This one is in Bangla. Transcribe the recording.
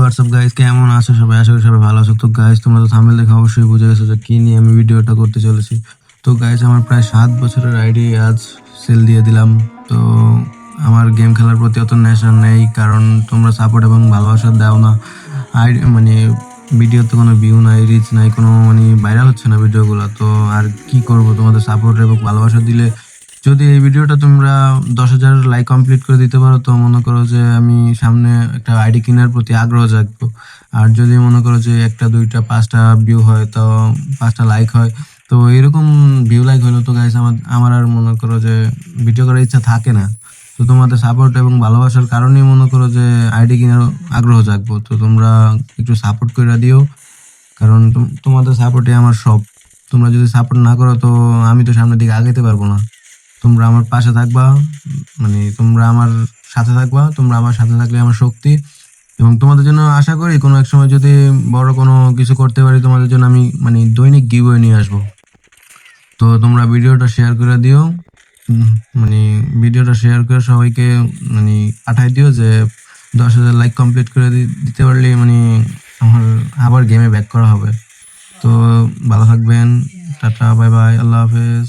হোয়াটসঅ্যাপ গাইস কেমন আছো সবাই? আশা করি সবাই ভালো আছো। তো গাইস তোমরা তো থামেল দেখে অবশ্যই বুঝে গেছো যে কি নিয়ে আমি ভিডিওটা করতে চলেছি। তো গাইস আমার প্রায় সাত বছরের আইডি আজ সেল দিয়ে দিলাম। তো, আমার গেম খেলার প্রতি অত নেশা নেই, কারণ তোমরা সাপোর্ট এবং ভালোবাসা দাও না। আইডি মানে ভিডিওতে কোনো ভিউ নাই রিচ নাই, কোনো মানে ভাইরাল হচ্ছে না ভিডিওগুলো তো, আর কি করব? তোমাদের সাপোর্ট এবং ভালোবাসা দিলে যদি এই ভিডিওটা তোমরা দশ হাজার লাইক কমপ্লিট করে দিতে পারো, তো মনে করো যে আমি সামনে একটা আইডি কেনার প্রতি আগ্রহ জাগবো। আর যদি মনে করো যে একটা, দুইটা, পাঁচটা ভিউ হয়, তো পাঁচটা লাইক হয়, তো এরকম ভিউ লাইক হলো তো গাইস আমার আমার আর মনে করো যে ভিডিও করার ইচ্ছা থাকে না। তো তোমাদের সাপোর্ট এবং ভালোবাসার কারণেই মনে করো যে আইডি কেনার আগ্রহ জাগবো। তো তোমরা একটু সাপোর্ট করে দিও, কারণ তোম- তোমাদের সাপোর্টে আমার সব। তোমরা যদি সাপোর্ট না করো, তো আমি তো সামনের দিকে আগাইতে পারব না। তোমরা আমার পাশে থাকবা মানে তোমরা আমার সাথে থাকবা, তোমরা আমার সাথে থাকলে আমার শক্তি। এবং তোমাদের জন্য আশা করি কোনো এক সময় যদি বড় কোনো কিছু করতে পারি, তোমাদের জন্য আমি মানে দৈনিক গিভওয়ে নিয়ে আসব। তো তোমরা ভিডিওটা শেয়ার করে দিও। মানে ভিডিওটা শেয়ার করে সবাইকে মানে পাঠাই দিও যে দশ হাজার লাইক কমপ্লিট করে দিতে পারলে মানে আমার আবার গেমে ব্যাক করা হবে। তো ভালো থাকবেন। টাটা বাই বাই আল্লাহ হাফেজ।